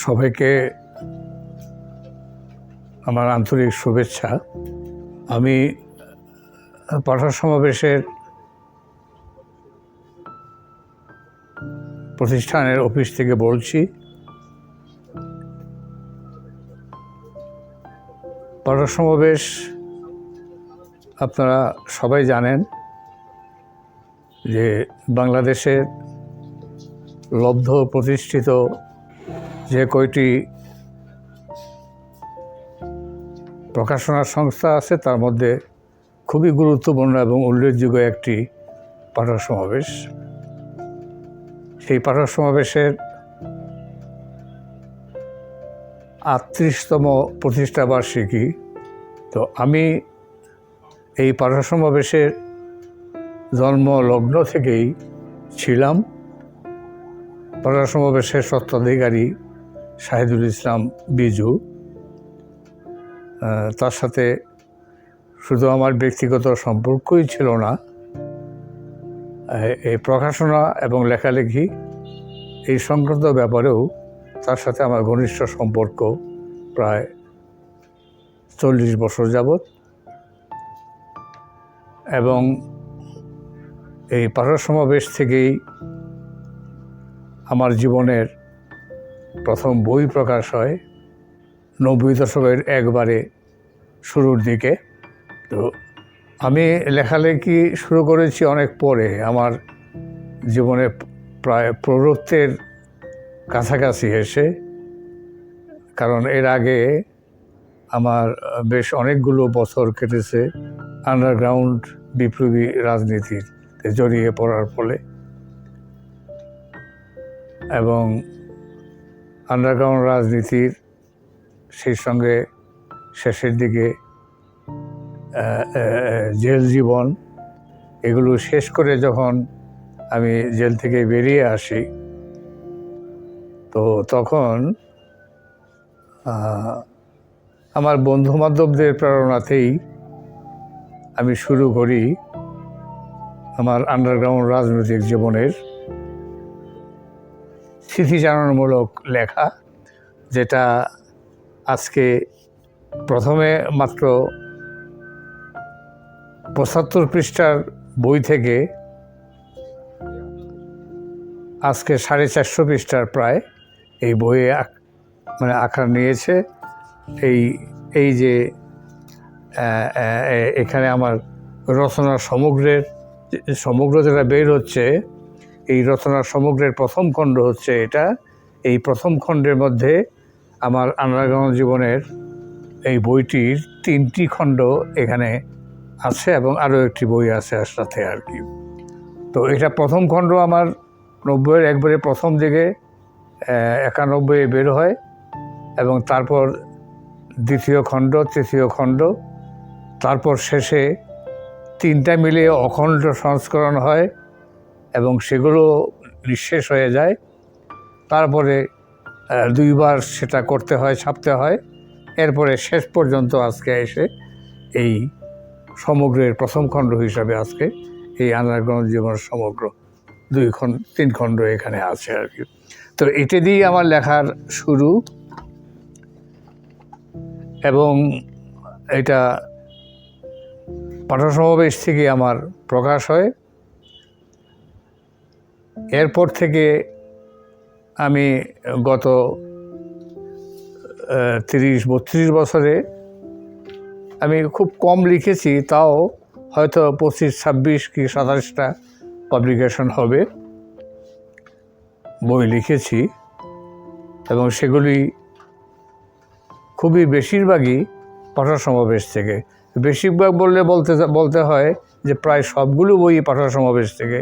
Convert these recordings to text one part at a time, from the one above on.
সবাইকে আমার আন্তরিক শুভেচ্ছা। আমি পাঠক সমাবেশের প্রতিষ্ঠানের অফিস থেকে বলছি পাঠক সমাবেশ আপনারা সবাই জানেন যে বাংলাদেশের লব্ধ প্রতিষ্ঠিত যে কয়টি প্রকাশনা সংস্থা আছে, তার মধ্যে খুবই গুরুত্বপূর্ণ এবং উল্লেখযোগ্য একটি পাঠক সমাবেশ সেই পাঠক সমাবেশের আটত্রিশতম প্রতিষ্ঠা বার্ষিকী। তো আমি এই পাঠক সমাবেশের জন্ম লগ্ন থেকেই ছিলাম। পাঠক সমাবেশের স্বত্বাধিকারী শাহিদুল ইসলাম বিজু। তার সাথে শুধু আমার ব্যক্তিগত সম্পর্কই ছিল না এই প্রকাশনা এবং লেখালেখি এই সংক্রান্ত ব্যাপারেও তার সাথে আমার ঘনিষ্ঠ সম্পর্ক প্রায় চল্লিশ বছর যাবৎ। এবং এই পাঠক সমাবেশ থেকেই আমার জীবনের প্রথম বই প্রকাশ হয় নব্বই দশকের একবারে শুরুর দিকে। তো আমি লেখালেখি শুরু করেছি অনেক পরে। আমার জীবনে প্রায় প্রবৃত্তের কাছাকাছি এসে, কারণ এর আগে আমার বেশ অনেকগুলো বছর কেটেছে আন্ডারগ্রাউন্ড বিপ্লবী রাজনীতির জড়িয়ে পড়ার ফলে। এবং আন্ডারগ্রাউন্ড রাজনীতির সেই সঙ্গে শেষের দিকে জেল জীবন, এগুলো শেষ করে যখন আমি জেল থেকে বেরিয়ে আসি, তো তখন আমার বন্ধু বান্ধবদের প্রেরণাতেই আমি শুরু করি আমার আন্ডারগ্রাউন্ড রাজনৈতিক জীবনের স্মৃতিচারণমূলক লেখা, যেটা আজকে প্রথমে মাত্র পঁচাত্তর পৃষ্ঠার বই থেকে আজকে সাড়ে চারশো পৃষ্ঠার প্রায় এই বইয়ে মানে আকার নিয়েছে। এই এই যে এখানে আমার রচনা সমগ্রের, সমগ্র যেটা বের হচ্ছে এই রচনার সমগ্রের প্রথম খণ্ড হচ্ছে এটা। এই প্রথম খণ্ডের মধ্যে আমার আন্ডারগ্রাউন্ড জীবনের এই বইটির তিনটি খণ্ড এখানে আছে এবং আরও একটি বই আছে আর সাথে আর কি। তো এটা প্রথম খণ্ড আমার নব্বইয়ের একবারে প্রথম দিকে আহ, একানব্বইয়ে বের হয় এবং তারপর দ্বিতীয় খণ্ড তৃতীয় খণ্ড তারপর শেষে তিনটা মিলিয়ে অখণ্ড সংস্করণ হয়। এবং সেগুলো নিঃশেষ হয়ে যায়। তারপরে দুইবার সেটা করতে হয়, ছাপতে হয়। এরপরে শেষ পর্যন্ত আজকে এসে এই সমগ্রের প্রথম খণ্ড হিসাবে আজকে এই আন্ডারগ্রাউন্ড জীবন সমগ্র দুই খণ্ড, তিন খণ্ড এখানে আছে আর কি। তো এটা দিয়েই আমার লেখার শুরু। এবং এটা পাঠক সমাবেশ থেকে আমার প্রকাশ হয়। এরপর থেকে আমি গত তিরিশ বত্রিশ বছরে আমি খুব কম লিখেছি, তাও হয়তো পঁচিশ, ছাব্বিশ কি সাতাশটা পাবলিকেশন হবে বই লিখেছি এবং সেগুলি খুবই বেশিরভাগই পাঠক সমাবেশ থেকে। বেশিরভাগ বললে বলতে বলতে হয় যে প্রায় সবগুলো বই পাঠক সমাবেশ থেকে।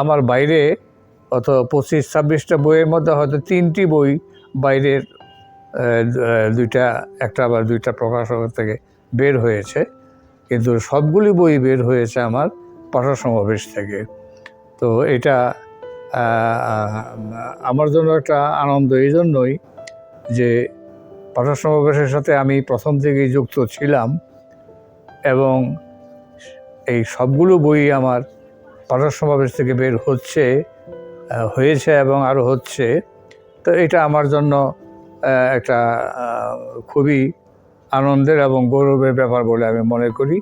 আমার বাইরে অত পঁচিশ, ছাব্বিশটা বইয়ের মধ্যে হয়তো তিনটি বই বাইরের দুইটা, একটা বা দুইটা প্রকাশক থেকে বের হয়েছে। কিন্তু সবগুলি বই বের হয়েছে আমার পাঠক সমাবেশ থেকে। তো এটা আমার জন্য একটা আনন্দ এই জন্যই যে পাঠক সমাবেশের সাথে আমি প্রথম থেকেই যুক্ত ছিলাম এবং এই সবগুলো বই আমার পাঠক সমাবেশ থেকে বের হচ্ছে হয়েছে এবং আরও হচ্ছে। তো এটা আমার জন্য একটা খুবই আনন্দের এবং গৌরবের ব্যাপার বলে আমি মনে করি।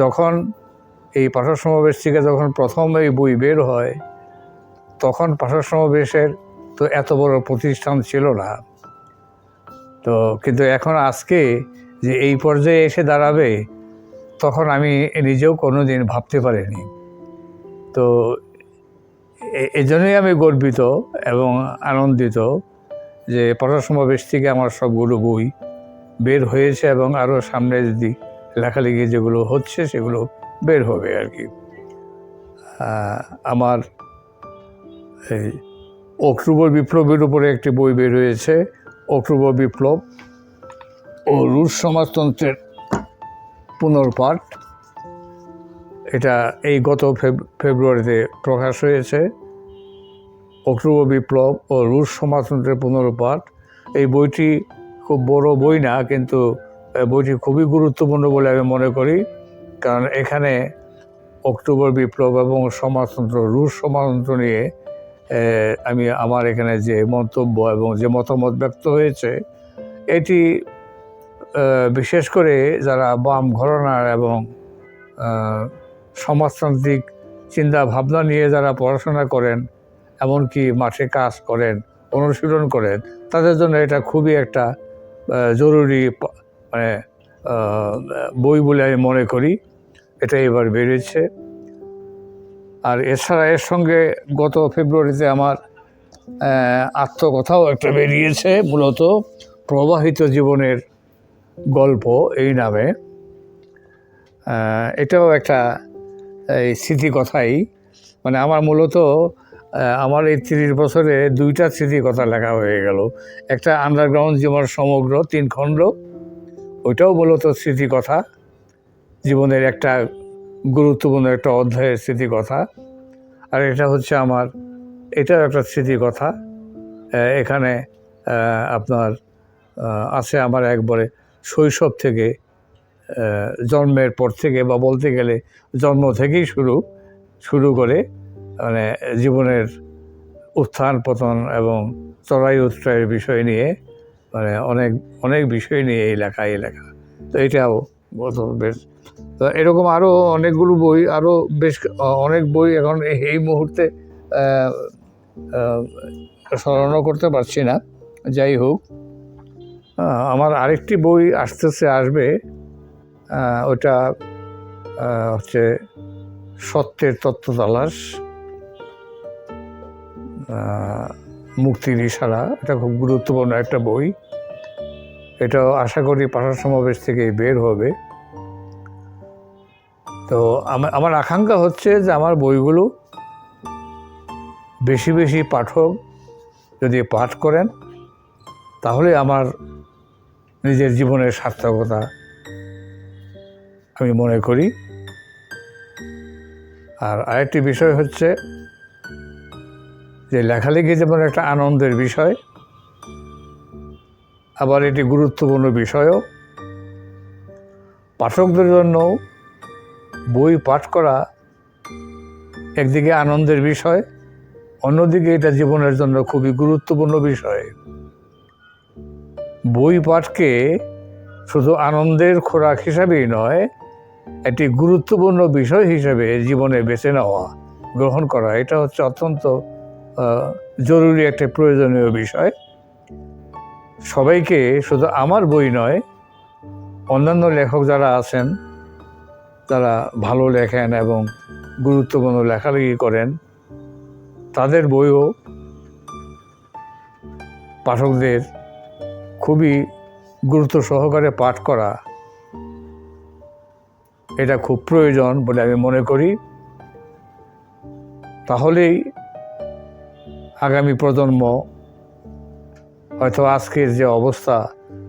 যখন এই পাঠক সমাবেশ থেকে যখন প্রথম এই বই বের হয়, তখন পাঠক সমাবেশের তো এত বড় প্রতিষ্ঠান ছিল না। তো কিন্তু এখন আজকে যে এই পর্যায়ে এসে দাঁড়াবে তখন আমি নিজেও কোনো দিন ভাবতে পারিনি। তো এজন্যই আমি গর্বিত এবং আনন্দিত যে পড়ার সমাবেশ থেকে আমার সবগুলো বই বের হয়েছে এবং আরও সামনে যদি লেখালেখি যেগুলো হচ্ছে সেগুলো বের হবে আর কি। আমার এই অক্টোবর বিপ্লবের উপরে একটি বই বের হয়েছে, অক্টোবর বিপ্লব ও রুশ সমাজতন্ত্রের পুনর্পাঠ। এটা এই গত ফেব- ফেব্রুয়ারিতে প্রকাশ হয়েছে। অক্টোবর বিপ্লব ও রুশ সমাজতন্ত্রের পুনরুপাঠ। এই বইটি খুব বড় বই না, কিন্তু বইটি খুবই গুরুত্বপূর্ণ বলে আমি মনে করি। কারণ এখানে অক্টোবর বিপ্লব এবং সমাজতন্ত্র, রুশ সমাজতন্ত্র নিয়ে আমি আমার এখানে যে মন্তব্য এবং যে মতামত ব্যক্ত হয়েছে, এটি বিশেষ করে যারা বাম ঘরনার এবং সমাজতান্ত্রিক চিন্তা ভাবনা নিয়ে যারা পড়াশোনা করেন, এমনকি মাঠে কাজ করেন, অনুশীলন করেন, তাদের জন্য এটা খুবই একটা জরুরি মানে বই বলে আমি মনে করি। এটা এবার বেরিয়েছে আর এছাড়া এর সঙ্গে গত ফেব্রুয়ারিতে আমার আত্মকথাও একটা বেরিয়েছে, মূলত প্রবাহিত জীবনের গল্প এই নামে। এটাও একটা, এই স্মৃতিকথাই মানে আমার মূলত আমার এই তিরিশ বছরে দুইটা স্মৃতিকথা লেখা হয়ে গেল। একটা আন্ডারগ্রাউন্ড জীবন সমগ্র তিন খণ্ড, ওইটাও মূলত স্মৃতিকথা জীবনের একটা গুরুত্বপূর্ণ একটা অধ্যায়ের স্মৃতিকথা আর এটা হচ্ছে আমার, এটাও একটা স্মৃতিকথা এখানে আপনার আছে আমার একবারে শৈশব থেকে জন্মের পর থেকে বা বলতে গেলে জন্ম থেকেই শুরু শুরু করে মানে জীবনের উত্থান পতন এবং চড়াই উত্তরায়ের বিষয় নিয়ে মানে অনেক অনেক বিষয় নিয়ে এই লেখা এই লেখা। তো এটাও বেশ, তো এরকম আরও অনেকগুলো বই আরও বেশ অনেক বই এখন এই- মুহূর্তে স্মরণও করতে পারছি না। যাই হোক আমার আরেকটি বই আসতেছে, আসবে। ওটা হচ্ছে সত্যের তত্ত্ব তালাশ। মুক্তির ইশারা। এটা খুব গুরুত্বপূর্ণ একটা বই। এটাও আশা করি পাঠার সমাবেশ থেকে বের হবে। তো আমার আকাঙ্ক্ষা হচ্ছে যে আমার বইগুলো বেশি বেশি পাঠক যদি পাঠ করেন, তাহলে আমার নিজের জীবনের সার্থকতা আমি মনে করি। আর আরেকটি বিষয় হচ্ছে যে লেখালেখি যেমন একটা আনন্দের বিষয়, আবার এটি গুরুত্বপূর্ণ বিষয়ও। পাঠকদের জন্য বই পাঠ করা একদিকে আনন্দের বিষয়, অন্যদিকে এটা জীবনের জন্য খুবই গুরুত্বপূর্ণ বিষয়। বই পাঠকে শুধু আনন্দের খোরাক হিসাবেই নয়, একটি গুরুত্বপূর্ণ বিষয় হিসেবে জীবনে বেছে নেওয়া, গ্রহণ করা। এটা হচ্ছে অত্যন্ত জরুরি একটা প্রয়োজনীয় বিষয়। সবাইকে শুধু আমার বই নয়, অন্যান্য লেখক যারা আছেন, তারা ভালো লেখেন এবং গুরুত্বপূর্ণ লেখালেখি করেন, তাদের বইও পাঠকদের খুবই গুরুত্ব সহকারে পাঠ করা এটা খুব প্রয়োজন বলে আমি মনে করি। তাহলেই আগামী প্রজন্ম হয়তো আজকের যে অবস্থা,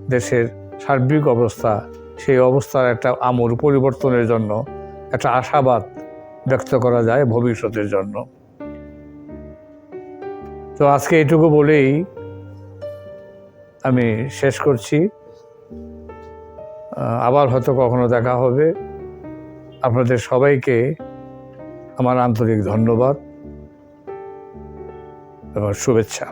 দেশের সার্বিক অবস্থা, সেই অবস্থার একটা আমূল পরিবর্তনের জন্য একটা আশাবাদ ব্যক্ত করা যায় ভবিষ্যতের জন্য। তো আজকে এটুকু বলেই আমি শেষ করছি। আবার হয়তো কখনো দেখা হবে। আপনাদের সবাইকে আমার আন্তরিক ধন্যবাদ এবং শুভেচ্ছা।